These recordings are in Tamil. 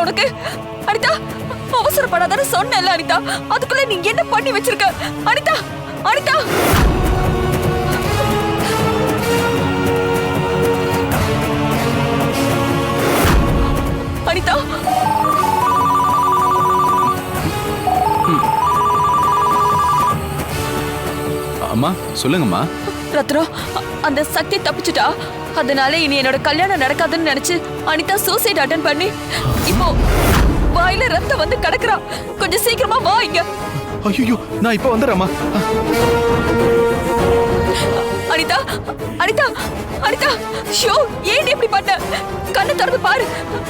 அனிதா உனக்கு? அனிதா அவசரப்படாதான்னு சொன்னேன்ல அனிதா. அதுக்குள்ள நீ என்ன பண்ணி வச்சிருக்க? அனிதா அனிதா! அனிதா! அம்மா சொல்லுங்கம்மா. அ- அந்த சக்தி தப்பிச்சுட்டா? அதனால இனி என்னோட கல்யாணம் நடக்காதுன்னு நினைச்சு அனிதா சூசைட் அட்டன் பண்ணி இப்போ வாயில ரத்தம் வந்து கிடக்குறா. கொஞ்சம் சீக்கிரமா வா இங்க. ஐயோ நான் இப்போ வந்துடுறேம்மா. அனிதா அனிதா அனிதா ஷோ ஏன் இப்படி பண்ண? கண்ணை திறந்து பாரு.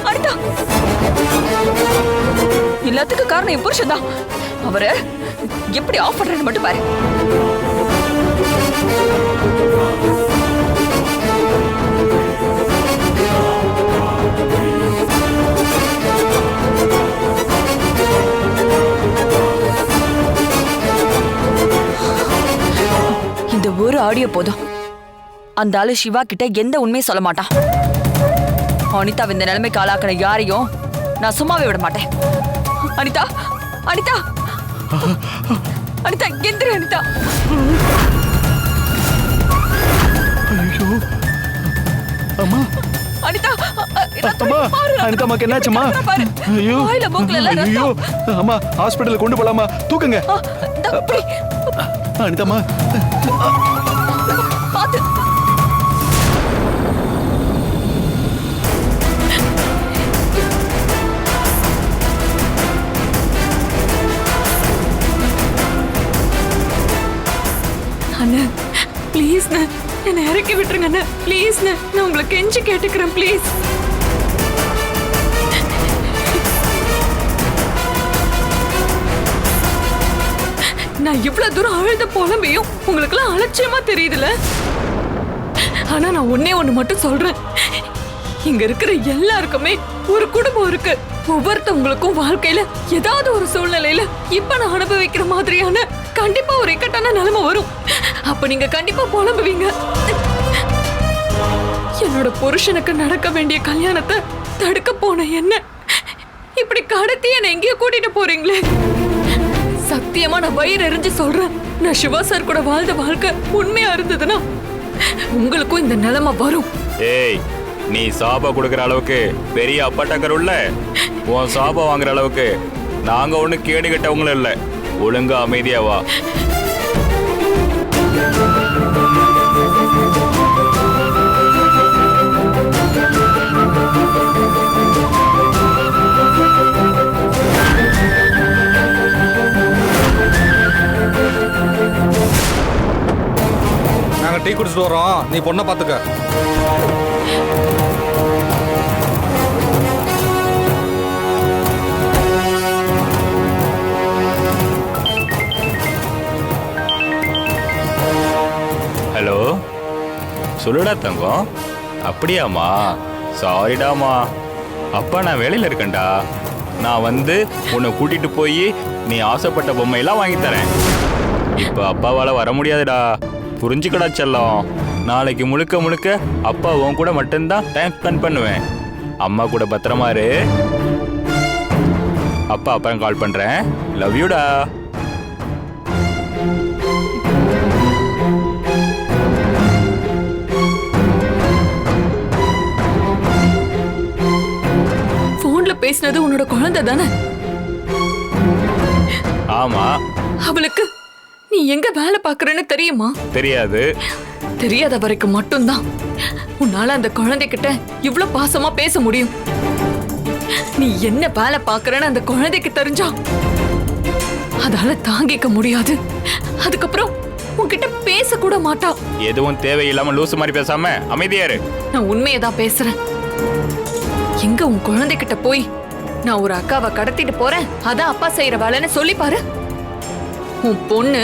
அனிதா. எல்லாத்துக்கும் காரணம் என் புருஷன் தான் அவரை எப்படி ஆஃப் பண்றேன்னு மட்டும் பாரு. ஒரு ஆடியோ போதும். அந்த ஆளு சிவா கிட்ட எந்த உண்மையும் சொல்ல மாட்டான் அனிதா இந்த நிலைமைக்கு ஆளாக்கின யாரையும் நான் சும்மாவே விட மாட்டேன். அனிதா அனிதா. அனிதா எந்திரி அனிதா. அம்மா. அனிதா அம்மா. என்னாச்சும்மா? ரத்தம் பாரு. ஐயோ. ஐயோ. அம்மா ஹாஸ்பிடலுக்கு கொண்டு போலாமா? தூக்குங்க. அனிதாம்மா. பாத்து அண்ணா ப்ளீஸ்ண்ணே என்னை இறக்கி விட்டுருங்க அண்ணா. ப்ளீஸ்ண்ணே நான் உங்களை கெஞ்சி கேட்டுக்கிறேன் ப்ளீஸ் நான் இவ்வளவு தூரம் அழுத புலம்பியும் உங்களுக்குலாம் அலட்சியமா தெரியுதுல? ஆனா நான் ஒன்னே ஒண்ணு மட்டும் சொல்றேன். இங்க இருக்கிற எல்லாருக்குமே ஒரு குடும்பம் இருக்கு. ஒவ்வொருத்தவங்களுக்கும் வாழ்க்கையில ஏதாவது ஒரு சூழ்நிலையில இப்ப நான் அனுபவிக்கிற மாதிரியான கண்டிப்பா ஒரு இக்கட்டான நிலைமை வரும். அப்ப நீங்க கண்டிப்பா புலம்புவீங்க. என்னோட புருஷனுக்கு நடக்க வேண்டிய கல்யாணத்தை தடுக்க போன என்ன? இப்படி கடத்தி என்னை எங்கேயோ கூட்டிட்டு போறீங்களே. சத்தியமா நான் வயிறு எரிஞ்சு சொல்றேன். நான் சிவா சார் கூட வாழ்ந்த வாழ்க்கை உண்மையா இருந்ததுன்னா உங்களுக்கும் இந்த நிலைமை வரும். ஏய் நீ சாப கொடுக்குற அளவுக்கு பெரிய அப்பட்டக்கர் உள்ள? உன் சாப வாங்குற அளவுக்கு நாங்க ஒண்ணு கேடு கெட்டவங்களும் இல்ல. ஒழுங்கா அமைதியாவா டீ குடிச்சிட்டு வரோம் நீ பொண்ணை பார்த்துக்க ஹலோ? சொல்லுடா தங்கம். அப்படியாம்மா? சாரிடாமா அப்பா நான் வேலையில் இருக்கேன்டா. நான் வந்து உன்னை கூட்டிட்டு போய் நீ ஆசைப்பட்ட பொம்மையெல்லாம் வாங்கி தரேன். இப்போ அப்பாவால் வர முடியாதுடா. புரிஞ்சுக்கடா செல்லம். நாளைக்கு முழுக்க முழுக்க அப்பா உன் கூட மட்டும்தான் டைம் ஸ்பெண்ட் பண்ணுவேன். அம்மா கூட பத்திரமா இரு. அப்பா அப்புறம் கால் பண்றேன். லவ் யூடா போன்ல பேசினது உன்னோட குழந்தை தானே ஆமா. அவளுக்கு நீ எங்க வேலை பாக்குறன்னு தெரியுமா? தெரியாது. தெரியாத வரைக்கும் மட்டும்தான். உன்னால அந்த குழந்தைகிட்ட இவ்ளோ பாசமா பேச முடியும். நீ என்ன வேலை பாக்குறன்னு அந்த குழந்தைக்கு தெரிஞ்சா? அதால தாங்கிக்க முடியாது. அதுக்கப்புறம் உன்கிட்ட பேச கூட மாட்டா. எதுவும் தேவையில்லாம லூசு மாதிரி பேசாம அமைதியா இரு. நான் உண்மையை தான் பேசுறேன். எங்க உன் குழந்தைகிட்ட போய் நான் ஒரு அக்காவை கடத்திட்டு போறேன்? அதான் அப்பா செய்யற வேலைன்னு சொல்லி பாரு. உன் பொண்ணு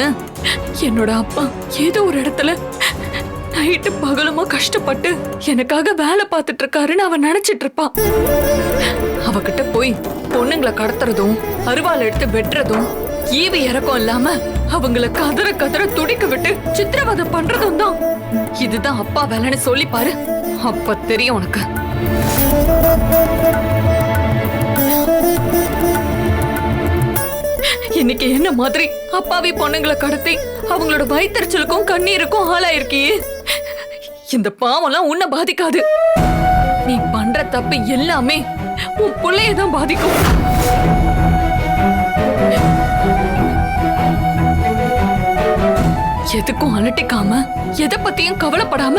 என்னோட அப்பா ஏதோ ஒரு இடத்துல நைட்டு பகலுமா கஷ்டப்பட்டு எனக்காக வேலை பார்த்துட்டு இருக்காருன்னு அவன் நினைச்சிட்டு இருப்பான். அவகிட்ட போய் பொண்ணுங்களை கடத்துறதும் அருவாள் எடுத்து வெட்டுறதும் ஈவி இறக்கம் இல்லாம அவங்கள கதற கதற துடிக்க விட்டு சித்திரவதை பண்றதும் தான். இதுதான் அப்பா வேலைன்னு சொல்லி பாரு. அப்ப தெரியும் உனக்கு. இன்னைக்கு என்ன மாதிரி? அப்பாவி பொண்ணுங்களை கடத்தி அவங்களோட வயிற்றுச்சலுக்கும் கண்ணீருக்கும் ஆளாயிருக்கியே. இந்த பாவம்லாம் உன்னை பாதிக்காது. நீ பண்ற தப்பு எல்லாமே உன் பிள்ளைய தான் பாதிக்கும். எதுக்கும் அலட்டிக்காம எதை பத்தியும் கவலைப்படாம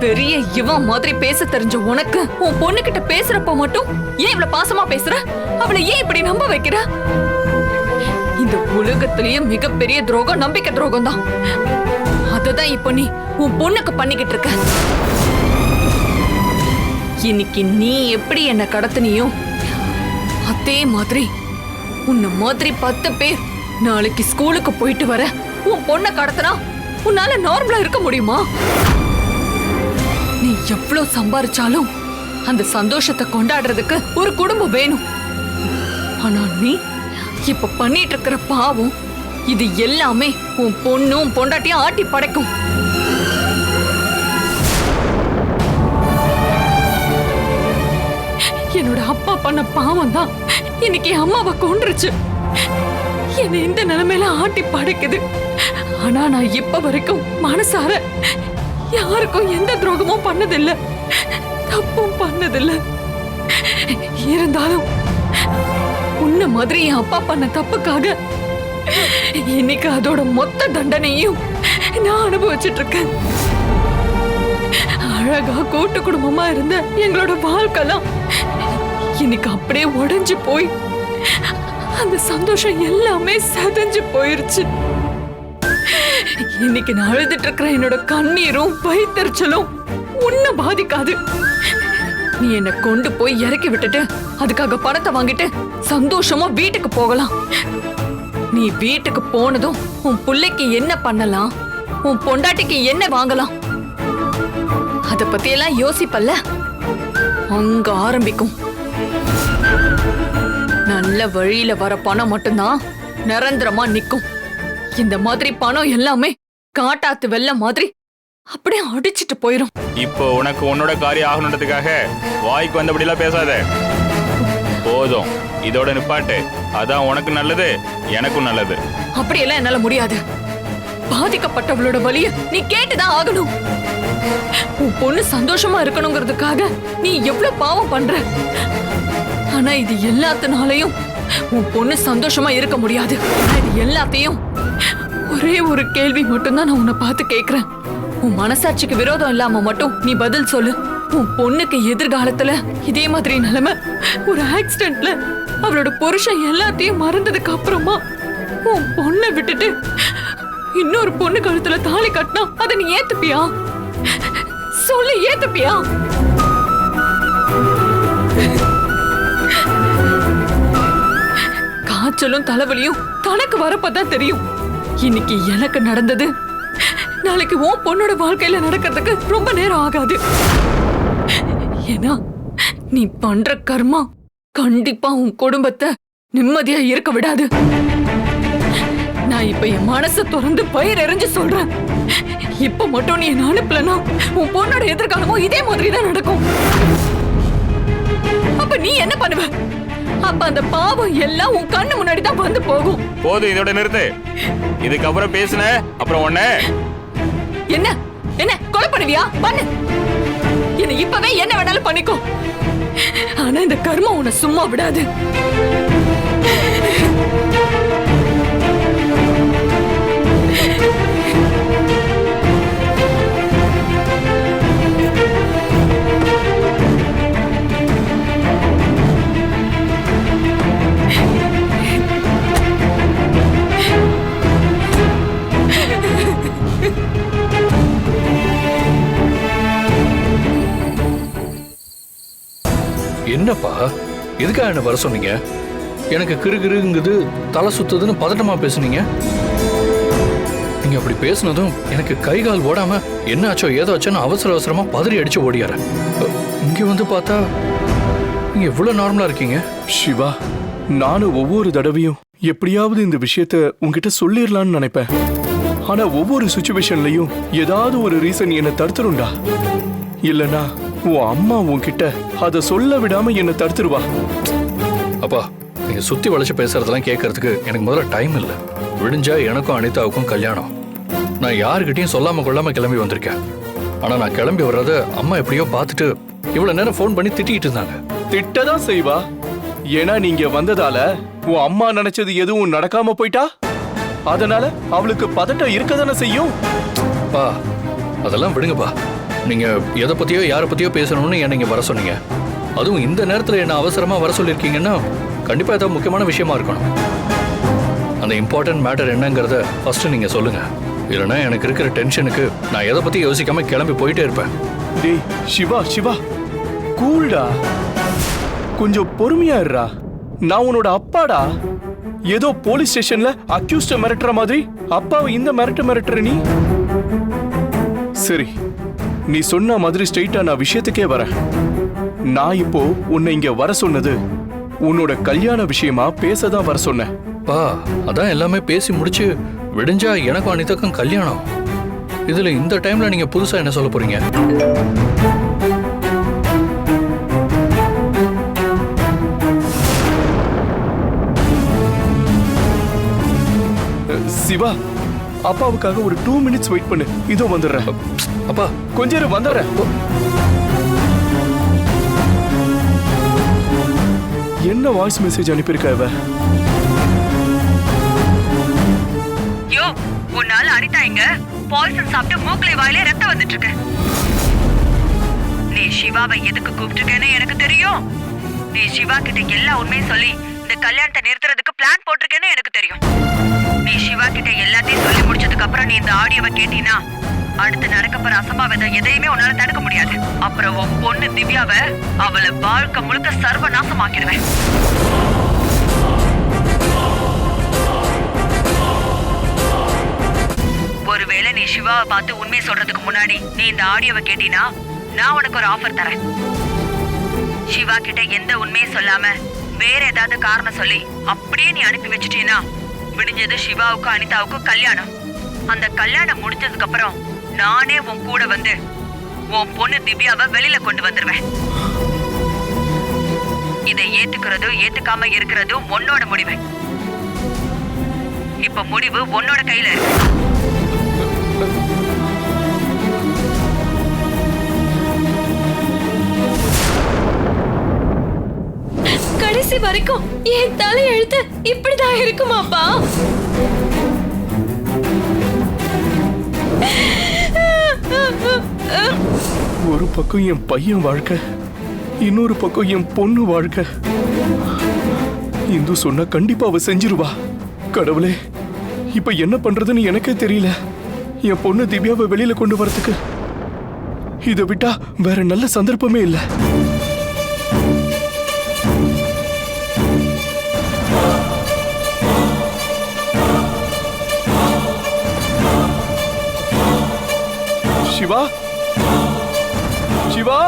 பெரிய இவன் மாதிரி பேச தெரிஞ்ச உனக்கு உன் பொண்ணுகிட்ட பேசுறப்ப மட்டும் ஏன் இவ்வளவு பாசமா பேசுற? அவளை ஏன் இப்படி நம்ப வைக்கிற? உலகத்திலேயே மிகப்பெரிய துரோகம் நம்பிக்கை துரோகம் தான் அததான் இப்ப நீ உன் பொண்ணுக்கு பண்ணிக்கிட்டு இருக்க. இன்னைக்கு நீ எப்படி என்ன கடத்தினியோ அதே மாதிரி உன்னை மாதிரி பத்து பேர் நாளைக்கு ஸ்கூலுக்கு போயிட்டு வர உன் பொண்ணை கடத்தினா உன்னால நார்மலா இருக்க முடியுமா? நீ எவ்வளவு சம்பாரிச்சாலும் அந்த சந்தோஷத்தை கொண்டாடுறதுக்கு ஒரு குடும்பம் வேணும். ஆனா நீ இப்ப பண்ணிட்டு இருக்கிற பாவம் இது எல்லாமே உன் பொண்ணும் பொண்டாட்டியும் ஆட்டி படைக்கும். என்னோட அப்பா பண்ண பாவம் தான் இன்னைக்கு என் அம்மாவை கொன்றுச்சு. என்னை இந்த நிலைமையில ஆட்டி படைக்குது. ஆனா நான் இப்ப வரைக்கும் மனசார யாருக்கும் எந்த துரோகமும் பண்ணதில்லை. தப்பும் பண்ணதில்ல. இருந்தாலும் உன்ன மாதிரி என் அப்பா பண்ண தப்புக்காக இன்னைக்கு அதோட மொத்த தண்டனையும் நான் அனுபவிச்சிட்டு இருக்கேன் அழகா கூட்டு குடும்பமா இருந்த எங்களோட வாழ்க்கைலாம் இன்னைக்கு அப்படியே உடைஞ்சு போய் அந்த சந்தோஷம் எல்லாமே செதஞ்சு போயிருச்சு. இன்னைக்கு நான் அழுதுட்டு இருக்கிற என்னோட கண்ணீரும் வயிற்றுச்சலும் உன்னை பாதிக்காது. நீ என்னை கொண்டு போய் இறக்கி விட்டுட்டு அதுக்காக பணத்தை வாங்கிட்டு சந்தோஷமா வீட்டுக்கு போகலாம். நீ வீட்டுக்கு போனதும் உன் பிள்ளைக்கு என்ன பண்ணலாம்? உன் பொண்டாட்டிக்கு என்ன வாங்கலாம்? அத பத்தி எல்லாம் யோசிப்பல்ல? அங்க ஆரம்பிக்கும். நல்ல வழியில வர பணம் மட்டும்தான் நிரந்தரமா நிக்கும். இந்த மாதிரி பணம் எல்லாமே காட்டாத்து வெள்ள மாதிரி அப்படியே அடிச்சிட்டு போயிரும். இப்போ உனக்கு உன்னோட காரியம் ஆகணுன்றதுக்காக வாய்க்கு வந்தபடிலாம் பேசாத. போதும். இதோட நிப்பாட்டு. அதான் உனக்கு நல்லது எனக்கும் நல்லது. அப்படியெல்லாம் என்னால முடியாது. பாதிக்கப்பட்டவளோட வழிய நீ கேட்டுதான் ஆகணும். உன் பொண்ணு சந்தோஷமா இருக்கணுங்கிறதுக்காக நீ எவ்வளவு பாவம் பண்ற? ஆனா இது எல்லாத்தினாலையும் உன் பொண்ணு சந்தோஷமா இருக்க முடியாது. இது எல்லாத்தையும் ஒரே ஒரு கேள்வி மட்டும்தான் நான் உன்னை பார்த்து கேட்கிறேன் உன் மனசாட்சிக்கு விரோதம் இல்லாம மட்டும் நீ பதில் சொல்லு. உன் பொண்ணுக்கு எதிர்காலத்துல இதே மாதிரி நிலைமை ஒரு ஆக்சிடென்ட்ல அவளோட புருஷன் எல்லாத்தையும் மறந்ததுக்கு அப்புறமா உன் பொண்ணை விட்டுட்டு இன்னொரு பொண்ணு கழுத்துல தாலி கட்டினா அதை நீ ஏத்துப்பியா? சொல்லு ஏத்துப்பியா? காய்ச்சலும் தலைவலியும் தனக்கு வரப்பதான் தெரியும். இன்னைக்கு எனக்கு நடந்தது நாளைக்கு உன் பொண்ணோட வாழ்க்கையில நடக்கிறதுக்கு ரொம்ப நேரம் ஆகாது. ஏன்னா நீ பண்ற கர்மா கண்டிப்பா உன் குடும்பத்தை நிம்மதியா இருக்க விடாது. நான் இப்ப என் மனசை திறந்து பயிர் எறிஞ்சு சொல்றேன். இப்ப மட்டும் நீ என்ன அனுப்பலனா உன் பொண்ணோட எதிர்காலமும் இதே மாதிரி தான் நடக்கும். அப்ப நீ என்ன பண்ணுவ? அப்ப அந்த பாவம் எல்லாம் உன் கண்ணு முன்னாடி தான் வந்து போகும். போதும் இதோட நிறுத்து. இதுக்கப்புறம் பேசுன அப்புறம் உன்ன. என்ன? என்ன? கொலை பண்ணுவியா? பண்ணு. என்ன இப்பவே என்ன வேணாலும் பண்ணிக்கோ. ஆனா இந்த கர்மம் உன்னை சும்மா விடாது. என்னப்பா? எதுக்காக என்ன வர சொன்னீங்க? எனக்கு கிறு கிறுங்குது தலை சுத்துதுன்னு பதட்டமா பேசுனீங்க. நீங்க அப்படி பேசுனதும் எனக்கு கை கால் ஓடாம என்ன ஆச்சோ ஏதோ ஆச்சோன்னு அவசர அவசரமா பதறி அடிச்சு ஓடியார. இங்க வந்து பார்த்தா நீங்க எவ்வளவு நார்மலா இருக்கீங்க. சிவா நானும் ஒவ்வொரு தடவையும் எப்படியாவது இந்த விஷயத்த உங்ககிட்ட சொல்லிடலாம்னு நினைப்பேன். ஆனா ஒவ்வொரு சுச்சுவேஷன்லயும் ஏதாவது ஒரு ரீசன் என்னை தடுத்துருண்டா இல்லைன்னா உன் அம்மா உன்கிட்ட அதை சொல்ல விடாம என்னை தடுத்துருவா. அப்பா நீங்க சுத்தி வளைச்சு பேசுறதெல்லாம் கேட்கறதுக்கு எனக்கு முதல்ல டைம் இல்ல. விடிஞ்சா எனக்கும் அனிதாவுக்கும் கல்யாணம். நான் யாருக்கிட்டையும் சொல்லாம கொள்ளாம கிளம்பி வந்திருக்கேன். ஆனா நான் கிளம்பி வர்றத அம்மா எப்படியோ பார்த்துட்டு இவ்வளவு நேரம் ஃபோன் பண்ணி திட்டிட்டு இருந்தாங்க. திட்டதான் செய்வா. ஏன்னா நீங்க வந்ததால உன் அம்மா நினைச்சது எதுவும் நடக்காம போயிட்டா? அதனால அவளுக்கு பதட்டம் இருக்கதானே செய்யும்? பா அதெல்லாம் விடுங்கப்பா. நீங்கள் எதை பற்றியோ யாரை பற்றியோ பேசணும்னு என்னை இங்க வர சொன்னீங்க? அதுவும் இந்த நேரத்தில் என்ன அவசரமாக வர சொல்லியிருக்கீங்கன்னா கண்டிப்பாக ஏதாவது முக்கியமான விஷயமா இருக்கணும். அந்த இம்பார்ட்டன்ட் மேட்டர் என்னங்கிறத ஃபஸ்ட்டு நீங்கள் சொல்லுங்கள் இல்லைன்னா எனக்கு இருக்கிற டென்ஷனுக்கு நான் எதை பற்றி யோசிக்காமல் கிளம்பி போயிட்டே இருப்பேன். டேய் சிவா சிவா. கூல்டா. கொஞ்சம் பொறுமையா இருடா. நான் உன்னோட அப்பாடா. ஏதோ போலீஸ் ஸ்டேஷன்ல அக்யூஸ்ட மிரட்டுற மாதிரி அப்பாவை இந்த மிரட்டு மிரட்டுற நீ? சரி. நீ சொன்ன மாதிரி ஸ்ட்ரெயிட்டா நான் விஷயத்துக்கே வரேன். நான் இப்போ உன்னை இங்க வர சொன்னது உன்னோட கல்யாண விஷயமா பேசதான் வர சொன்னேன். பா அதான் எல்லாமே பேசி முடிச்சு விடிஞ்சா எனக்கும் அனிதாக்கும் கல்யாணம். இதுல இந்த டைம்ல நீங்க புதுசா என்ன சொல்ல போறீங்க? சிவா அப்பாவுக்காக ஒரு டூ மினிட்ஸ் வெயிட் பண்ணு. இதோ வந்துடுறேன். அப்பா கொஞ்சம் வந்துடுறேன் என்ன வாய்ஸ் மெசேஜ் அனுப்பியிருக்கா இவ? யோ உன்னால அனிதா இங்க பாய்சன் சாப்பிட்டு மூக்களை வாயிலே ரத்தம் வந்துட்டு இருக்க நீ சிவாவை எதுக்கு கூப்பிட்டுருக்கேன்னு எனக்கு தெரியும். நீ சிவா கிட்ட எல்லா உண்மையும் சொல்லி இந்த கல்யாணத்தை நிறுத்துறதுக்கு பிளான் போட்டிருக்கேன்னு எனக்கு தெரியும். நீ சிவா கிட்ட எல்லாத்தையும் சொல்லி முடிச்சதுக்கு அப்புறம் நீ இந்த ஆடியோவை கேட்டீனா அடுத்து நடக்க போற அசம்பாவிதம் எதையுமே உன்னால தடுக்க முடியாது. அப்புறம் உன் பொண்ணு திவ்யாவ அவளை வாழ்க்கை முழுக்க சர்வ நாசமாக்கிடுவேன் ஒருவேளை நீ சிவாவை பார்த்து உண்மையை சொல்றதுக்கு முன்னாடி நீ இந்த ஆடியோவை கேட்டினா நான் உனக்கு ஒரு ஆஃபர் தரேன். சிவா கிட்ட எந்த உண்மையும் சொல்லாம வேற ஏதாவது காரணம் சொல்லி அப்படியே நீ அனுப்பி வச்சுட்டீனா விடிஞ்சது சிவாவுக்கும் அனிதாவுக்கும் கல்யாணம். அந்த கல்யாணம் முடிஞ்சதுக்கு அப்புறம் நானே உன் கூட வந்து உன் பொண்ணு திவ்யாவை வெளியில கொண்டு வந்துருவேன். இதை ஏத்துக்கிறதும் ஏத்துக்காம இருக்கிறதும் உன்னோட முடிவு. இப்ப முடிவு உன்னோட கையில இருக்கு. கடைசி வரைக்கும் என் தலையெழுத்து இப்படிதான் இருக்குமாப்பா? ஒரு பக்கம் என் பையன் வாழ்க்கை இன்னொரு பக்கம் என் பொண்ணு வாழ்க்கை. இந்து சொன்னா கண்டிப்பா அவ செஞ்சிருவா. கடவுளே இப்ப என்ன பண்றதுன்னு எனக்கே தெரியல. என் பொண்ணு திவ்யாவை வெளியில கொண்டு வரதுக்கு இதை விட்டா வேற நல்ல சந்தர்ப்பமே இல்லை. Siva Siva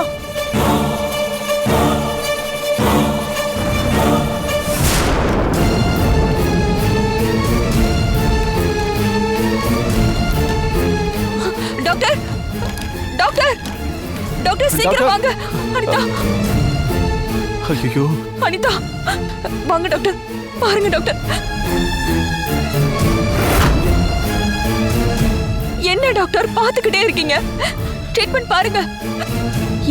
doctor doctor doctor சீக்கிரம் வாங்க. அனிதா. ஐயோ அனிதா. வாங்க டாக்டர் பாருங்க டாக்டர் என்ன டாக்டர் பாத்துக்கிட்டே இருக்கீங்க. ட்ரீட்மெண்ட் பாருங்க.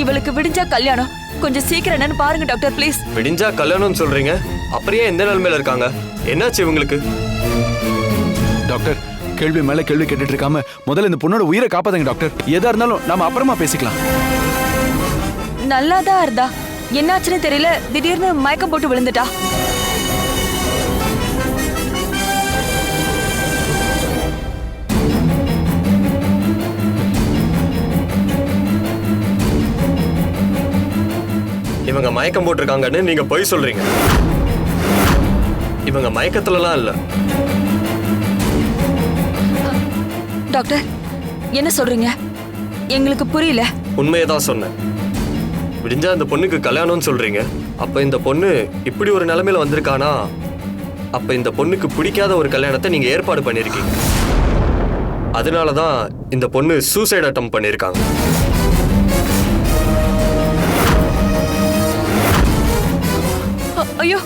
இவளுக்கு விடிஞ்சா கல்யாணம். கொஞ்சம் சீக்கிரம் என்னன்னு பாருங்க டாக்டர் ப்ளீஸ். விடிஞ்சா கல்யாணம்னு சொல்றீங்க? அப்படியே எந்த நிலைமையில இருக்காங்க? என்னாச்சு இவங்களுக்கு? டாக்டர் கேள்வி மேல கேள்வி கேட்டுட்டு இருக்காம முதல்ல இந்த பொண்ணோட உயிரை காப்பாத்துங்க டாக்டர். எதா இருந்தாலும் நாம அப்புறமா பேசிக்கலாம். நல்லாதான் இருந்தா. என்னாச்சுன்னு தெரியல. திடீர்னு மயக்கம் போட்டு விழுந்துட்டா. இவங்க மயக்கம் போட்டிருக்காங்கன்னு நீங்க பொய் சொல்றீங்க. இவங்க மயக்கத்துலலாம் இல்ல. டாக்டர் என்ன சொல்றீங்க? எங்களுக்கு புரியல. உண்மையை தான் சொன்னேன். விடிஞ்சா இந்த பொண்ணுக்கு கல்யாணம்னு சொல்றீங்க. அப்ப இந்த பொண்ணு இப்படி ஒரு நிலைமையில வந்திருக்கானா? அப்ப இந்த பொண்ணுக்கு பிடிக்காத ஒரு கல்யாணத்தை நீங்க ஏற்பாடு பண்ணிருக்கீங்க அதனால தான் இந்த பொண்ணு சூசைட் அட்டம் பண்ணியிருக்காங்க. ஐயோ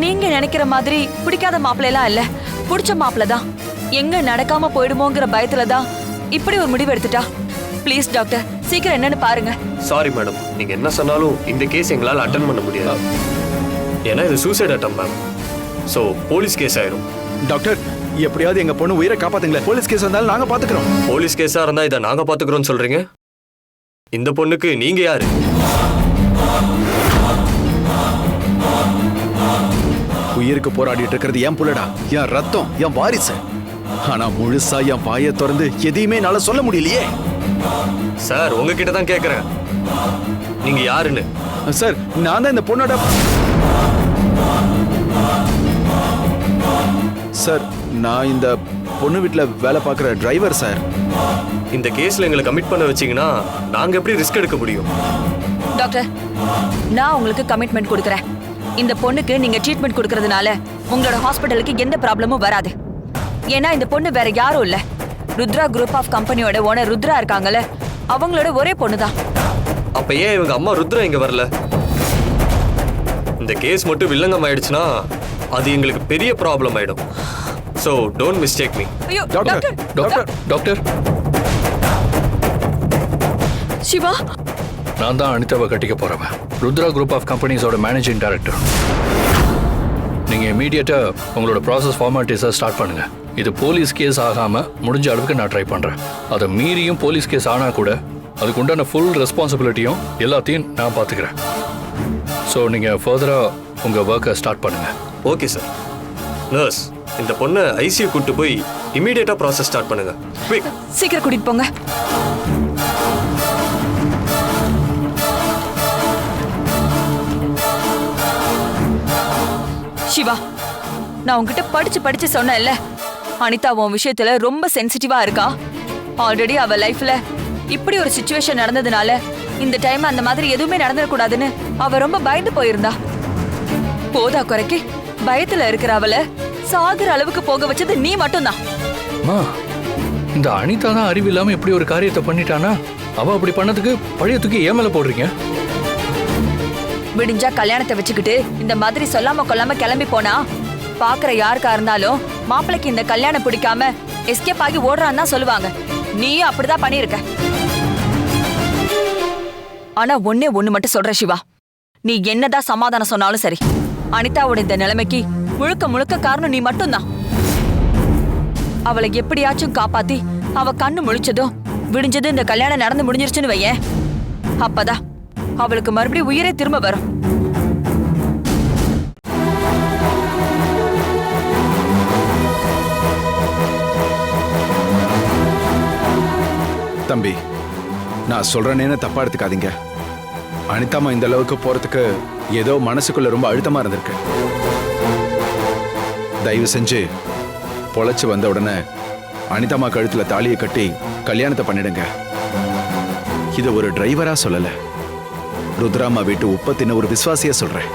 நீங்க நினைக்கிற மாதிரி பிடிக்காத மாப்பிள்ளைலாம் இல்ல. பிடிச்ச மாப்பிள்ள தான். எங்க நடக்காம போயிடுமோங்கிற பயத்துல தான் இப்படி ஒரு முடிவு எடுத்துட்டா. ப்ளீஸ் டாக்டர் சீக்கிரம் என்னன்னு பாருங்க. சாரி மேடம் நீங்க என்ன சொன்னாலும் இந்த கேஸ் எங்களால் அட்டன் பண்ண முடியாது. ஏன்னா இது suicide attempt ma'am so police case ஆயிரும். டாக்டர் எப்படியாவது எங்க பொண்ணு உயிரை காப்பாத்துங்களேன். போலீஸ் கேஸ் வந்தாலும் நாங்க பாத்துக்கிறோம். போலீஸ் கேஸா இருந்தா இதை நாங்க பாத்துக்கிறோம்னு சொல்றீங்க? இந்த பொண்ணுக்கு நீங்க யாரு? உயிருக்கு போராடிட்டு இருக்கிறது என் புள்ளடா என் ரத்தம் என் வாரிசு. ஆனா முழுசா என் வாயை திறந்து எதையுமே என்னால சொல்ல முடியலையே. சார் உங்ககிட்ட தான் கேக்குறேன். நீங்க யாருன்னு? சார் நான் தான் இந்த பொண்ணோட சார் நான் இந்த பொண்ணு வீட்டுல வேலை பார்க்குற டிரைவர் சார். இந்த கேஸ்ல எங்களை கமிட் பண்ண வச்சீங்கன்னா நாங்க எப்படி ரிஸ்க் எடுக்க முடியும்? டாக்டர் நான் உங்களுக்கு கமிட்மெண்ட் கொடுக்குறேன். இந்த பொண்ணுக்கு நீங்க ட்ரீட்மெண்ட் கொடுக்கறதுனால உங்களோட ஹாஸ்பிட்டலுக்கு எந்த ப்ராப்ளமும் வராது. ஏன்னா இந்த பொண்ணு வேற யாரும் இல்ல. ருத்ரா குரூப் ஆஃப் கம்பெனியோட ஓனர் ருத்ரா இருக்காங்கல்ல அவங்களோட ஒரே பொண்ணு தான் அப்ப ஏன் இவங்க அம்மா ருத்ரா இங்க வரல? இந்த கேஸ் மட்டும் வில்லங்கம் ஆயிடுச்சுன்னா அது எங்களுக்கு பெரிய ப்ராப்ளம் ஆயிடும். ஸோ டோன்ட் மிஸ்டேக் மீ ஐயோ doctor doctor doctor. Doctor. Siva நான் தான் அனிதாவை கட்டிக்க போறவன். ருத்ரா குரூப் ஆஃப் கம்பெனிஸோட மேனேஜிங் டைரக்டர் நீங்க இமீடியட்டா உங்களோட ப்ராசஸ் ஃபார்மாலிட்டிஸை ஸ்டார்ட் பண்ணுங்க. இது போலீஸ் கேஸ் ஆகாம முடிஞ்ச அளவுக்கு நான் ட்ரை பண்றேன். அதை மீறியும் போலீஸ் கேஸ் ஆனா கூட அதுக்கு உண்டான ஃபுல் ரெஸ்பான்சிபிலிட்டியும் எல்லாத்தையும் நான் பார்த்துக்கிறேன் ஸோ நீங்க ஃபர்தரா உங்க ஒர்க்கை ஸ்டார்ட் பண்ணுங்க. ஓகே சார் நர்ஸ் இந்த பொண்ணை ஐசியூ கூட்டு போய் இமீடியட்டா ப்ராசஸ் ஸ்டார்ட் பண்ணுங்க. குவிக் சீக்கிரம் கூட்டிட்டு போங்க. சிவா நான் உன்கிட்ட படிச்சு படிச்சு சொன்னேன்ல. அனிதா உன் விஷயத்துல ரொம்ப சென்சிட்டிவா இருக்கா? ஆல்ரெடி அவ லைஃப்ல இப்படி ஒரு சுச்சுவேஷன் நடந்ததுனால இந்த டைம் அந்த மாதிரி எதுவுமே நடந்துடக்கூடாதுன்னு அவ ரொம்ப பயந்து போயிருந்தா. போதா குறைக்கு பயத்துல இருக்கிற அவள சாகுற அளவுக்கு போக வச்சது நீ மட்டும்தான். அம்மா இந்த அனிதா தான் அறிவு இல்லாம இப்படி ஒரு காரியத்தை பண்ணிட்டானா? அவ அப்படி பண்ணதுக்கு பழைய தூக்கி ஏமல போடுறீங்க? விடிஞ்சா கல்யாணத்தை வச்சுக்கிட்டு இந்த மாதிரி சொல்லாம கொல்லாம கிளம்பி போனா பாக்குற யாருக்கா இருந்தாலும் மாப்பிளைக்கு இந்த கல்யாணம் பிடிக்காம எஸ்கேப் ஆகி ஓடுறான்னு தான் சொல்லுவாங்க. நீயும் அப்படிதான் பண்ணிருக்க ஆனா ஒன்னே ஒண்ணு மட்டும் சொல்ற சிவா. நீ என்னதான் சமாதானம் சொன்னாலும் சரி. அனிதாவோட இந்த நிலைமைக்கு முழுக்க முழுக்க காரணம் நீ மட்டும்தான். அவளை எப்படியாச்சும் காப்பாத்தி அவ கண்ணு முழிச்சதும் விடிஞ்சது இந்த கல்யாணம் நடந்து முடிஞ்சிருச்சுன்னு வையேன். அப்பதான் அவளுக்கு மறுபடியும் உயிரே திரும்ப வரும். தம்பி நான் சொல்றேனேன்னு தப்பா எடுத்துக்காதீங்க. அனிதாமா இந்த அளவுக்கு போறதுக்கு ஏதோ மனசுக்குள்ள ரொம்ப அழுத்தமா இருந்திருக்கு. தயவு செஞ்சு பொழைச்சு வந்த உடனே அனிதாமா கழுத்துல தாலியை கட்டி கல்யாணத்தை பண்ணிடுங்க. இது ஒரு டிரைவரா சொல்லல. ருத்ராமா வீட்டு உப்பத்தின ஒரு விசுவாசியா சொல்றேன்.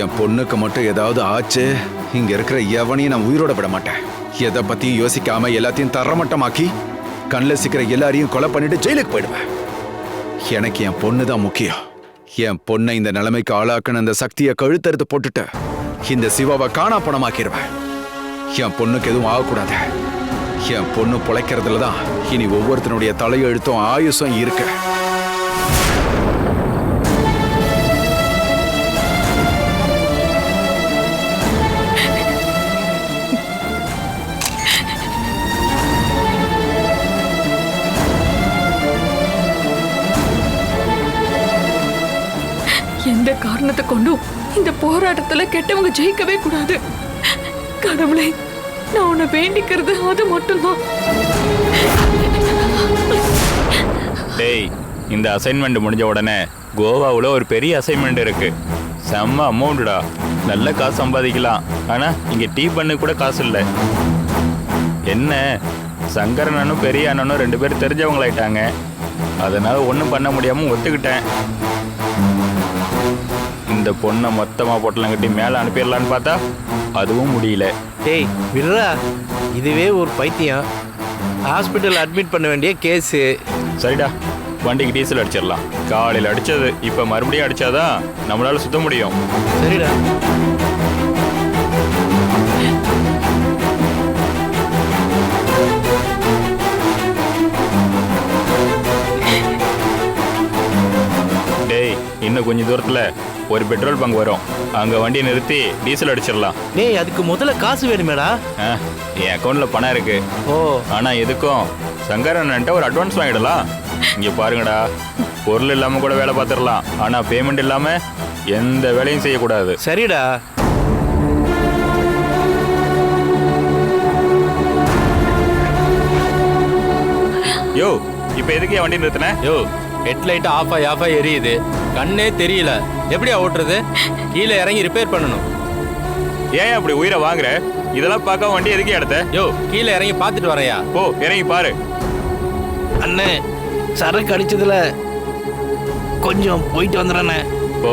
என் பொண்ணுக்கு மட்டும் ஏதாவது ஆச்சு இங்க இருக்கிற எவனையும் நான் உயிரோட விட மாட்டேன். எதை பத்தியும் யோசிக்காம எல்லாத்தையும் தரமட்டமாக்கி கண்ணில் சிக்கிற எல்லாரையும் கொலை பண்ணிட்டு ஜெயிலுக்கு போயிடுவேன். எனக்கு என் பொண்ணு தான் முக்கியம். என் பொண்ணை இந்த நிலைமைக்கு ஆளாக்குன அந்த சக்தியை கழுத்தறுத்து போட்டுட்டு இந்த சிவாவை காணா பணமாக்கிடுவேன் என் பொண்ணுக்கு எதுவும் ஆகக்கூடாது. என் பொண்ணு பிழைக்கிறதுல தான் இனி ஒவ்வொருத்தனுடைய தலையெழுத்தும் ஆயுசம் இருக்கு. எந்த காரணத்தை கொண்டும் இந்த போராட்டத்துல கெட்டவங்க ஜெயிக்கவே கூடாது. கடவுளை. நான் உன்னை வேண்டிக்கிறது அது மட்டும்தான். டேய் இந்த அசைன்மெண்ட் முடிஞ்ச உடனே கோவாவில் ஒரு பெரிய அசைன்மெண்ட் இருக்கு. செம்ம அமௌண்ட்டுடா நல்ல காசு சம்பாதிக்கலாம். ஆனால் இங்கே டீ பண்ணு கூட காசு இல்லை. என்ன? சங்கரன் பெரிய அண்ணனும் ரெண்டு பேரும் தெரிஞ்சவங்களாயிட்டாங்க. அதனால் ஒன்றும் பண்ண முடியாமல் ஒத்துக்கிட்டேன். இந்த பொண்ணை மொத்தமாக பொட்டலம் கட்டி மேலே அனுப்பிடலான்னு பார்த்தா அதுவும் முடியல. டேய் விட்றா. இதுவே ஒரு பைத்தியம். ஹாஸ்பிட்டல் அட்மிட் பண்ண வேண்டிய கேஸு. சரிடா. வண்டிக்கு டீசல் அடிச்சிடலாம். காலையில் அடிச்சது இப்போ மறுபடியும் அடிச்சாதான் நம்மளால சுத்த முடியும். சரிடா. இன்னும் கொஞ்சம் தூரத்தில் ஒரு பெட்ரோல் பங்க் வரும். அங்கே வண்டியை நிறுத்தி டீசல் அடிச்சிடலாம். டேய் அதுக்கு முதல்ல காசு வேணுமேடா. ஆ, என் அக்கௌண்ட்டில் பணம் இருக்கு. ஓ. ஆனால் எதுக்கும்? சங்கரன்ட்ட ஒரு அட்வான்ஸ் வாங்கிடலாம். இங்கே பாருங்கடா பொருள் இல்லாமல் கூட வேலை பார்த்துடலாம். ஆனால் பேமெண்ட் இல்லாமல் எந்த வேலையும் செய்யக்கூடாது. சரிடா. யோ இப்போ எதுக்கு என் வண்டி நிறுத்தினேன் யோ ஹெட் லைட் ஆஃப் ஆகி ஆஃப் ஆகி எரியுது. கண்ணே தெரியல. எப்படியா ஓட்டுறது? கீழே இறங்கி ரிப்பேர் பண்ணணும். ஏன் அப்படி உயிரை வாங்குற? இதெல்லாம் பார்க்க வண்டி எதுக்கு எடுத்த? யோ கீழே இறங்கி பார்த்துட்டு வரையா? போ இறங்கி பாரு. அண்ணே சரக்கு அடிச்சதுல கொஞ்சம் போயிட்டு வந்துடுறேண்ணே போ.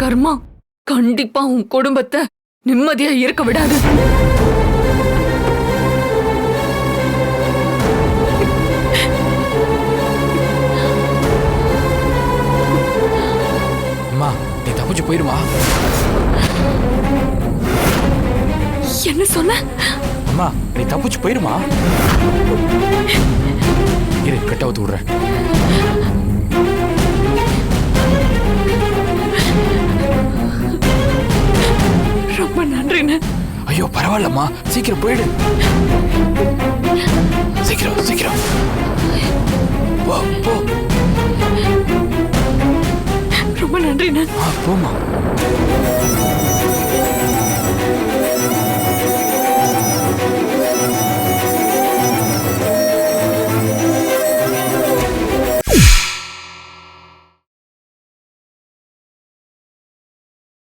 கர்மா? கண்டிப்பா உன் குடும்பத்தை நிம்மதியா இருக்க விடாது. அம்மா நீ தப்பிச்சு போயிருமா? என்ன சொன்ன? அம்மா நீ தப்பிச்சு போயிருமா? இரு கட்டாவத்து விடுறேன். ரொம்ப நன்றிண்ணே. ஐயோ பரவாயில்லம்மா. சீக்கிரம் போயிடு. சீக்கிரம் சீக்கிரம். போ போ. ரொம்ப நன்றிண்ணே. போமா